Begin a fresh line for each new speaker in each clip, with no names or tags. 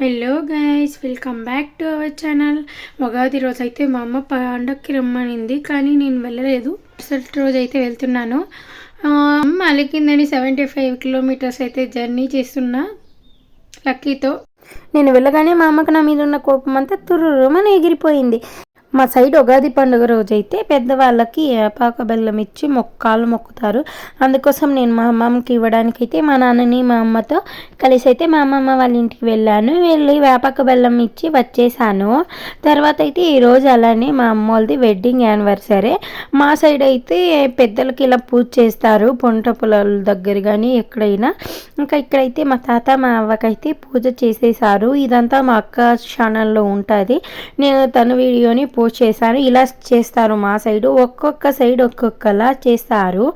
Hello guys welcome back to our channel Ugadi రోజు అయితే మా అమ్మ పండక్కి రమ్మనింది కానీ నేను వెళ్ళలేదు. మరుసటి రోజు అయితే వెళ్తున్నాను అమ్మ అలికిందని సెవెంటీ ఫైవ్ కిలోమీటర్స్ అయితే జర్నీ చేస్తున్నా. లక్కీతో
నేను వెళ్ళగానే మా అమ్మకు నా మీద ఉన్న కోపం అంతా తుర్రుమని ఎగిరిపోయింది. మా సైడ్ ఉగాది పండుగ రోజు అయితే పెద్దవాళ్ళకి ఏపాక బెల్లం ఇచ్చి మొక్కాలు మొక్కుతారు. అందుకోసం నేను మా అమ్మమ్మకి ఇవ్వడానికైతే మా నాన్నని మా అమ్మతో కలిసి అయితే మా అమ్మమ్మ వాళ్ళ ఇంటికి వెళ్ళాను. వెళ్ళి వేపాక బెల్లం ఇచ్చి వచ్చేసాను. తర్వాత అయితే ఈరోజు అలానే మా అమ్మ వాళ్ళది వెడ్డింగ్ యానివర్సరీ మా సైడ్ అయితే పెద్దలకి ఇలా పూజ చేస్తారు. పొంట పొలాల దగ్గర కానీ ఎక్కడైనా. ఇంకా ఇక్కడైతే మా తాత మా అవ్వకైతే పూజ చేసేసారు. ఇదంతా మా అక్క ఛానల్లో ఉంటుంది. నేను తన వీడియోని పోస్ట్ చేశాను ఇలా చేస్తారు మా సైడ్. ఒక్కొక్క సైడ్ ఒక్కొక్కలా చేస్తారు.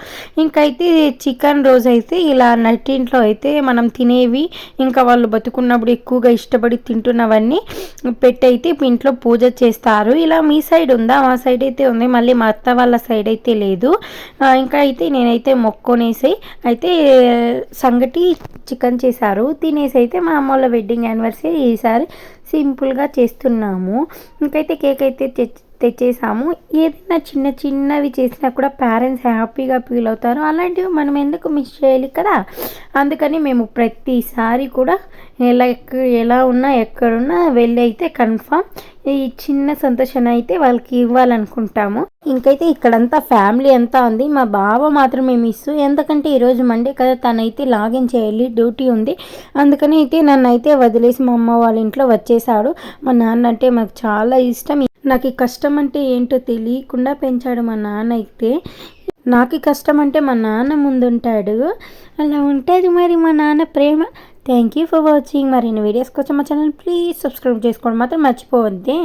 ఇంకైతే చికెన్ రోజు అయితే ఇలా నట్టింట్లో అయితే మనం తినేవి ఇంకా వాళ్ళు బతుకున్నప్పుడు ఎక్కువగా ఇష్టపడి తింటున్నవన్నీ పెట్టి అయితే ఇంట్లో పూజ చేస్తారు. ఇలా మీ సైడ్ ఉందా? మా సైడ్ అయితే ఉంది. మళ్ళీ మా అత్త వాళ్ళ సైడ్ అయితే లేదు. ఇంకా అయితే నేనైతే మొక్కొనేసి అయితే సంగటి చికెన్ చేశారు. తినేసి అయితే మా అమ్మ వాళ్ళ వెడ్డింగ్ యానివర్సరీ ఈసారి సింపుల్గా చేస్తున్నాము. ఇంకైతే కేక్ అయితే తెచ్చేసాము. ఏదైనా చిన్న చిన్నవి చేసినా కూడా పేరెంట్స్ హ్యాపీగా ఫీల్ అవుతారు. అలాంటివి మనం ఎందుకు మిస్ చేయాలి కదా? అందుకని మేము ప్రతిసారి కూడా ఎలా ఎక్కడ ఎలా ఉన్నా ఎక్కడున్నా వెళ్ళి అయితే కన్ఫామ్ ఈ చిన్న సంతోషాన్ని అయితే వాళ్ళకి ఇవ్వాలనుకుంటాము. ఇంకైతే ఇక్కడంతా ఫ్యామిలీ అంతా ఉంది. మా బావ మాత్రమే మిస్ ఎందుకంటే ఈరోజు మండే కదా తనైతే లాగిన్ చేయాలి డ్యూటీ ఉంది. అందుకని అయితే నన్ను అయితే వదిలేసి మా అమ్మ వాళ్ళ ఇంట్లో వచ్చేసాడు మా నాన్న అంటే మాకు చాలా ఇష్టం. నాకు ఈ కష్టం అంటే ఏంటో తెలియకుండా పెంచాడు మా నాన్న అయితే. నాకు కష్టం అంటే మా నాన్న ముందుంటాడు. అలా ఉంటుంది మరి మా నాన్న ప్రేమ. థ్యాంక్ యూ ఫర్ వాచింగ్ మరిన్ని వీడియోస్ కోసం మా ఛానల్ ప్లీజ్ సబ్స్క్రైబ్ చేసుకోవడం మాత్రం మర్చిపోవద్దే.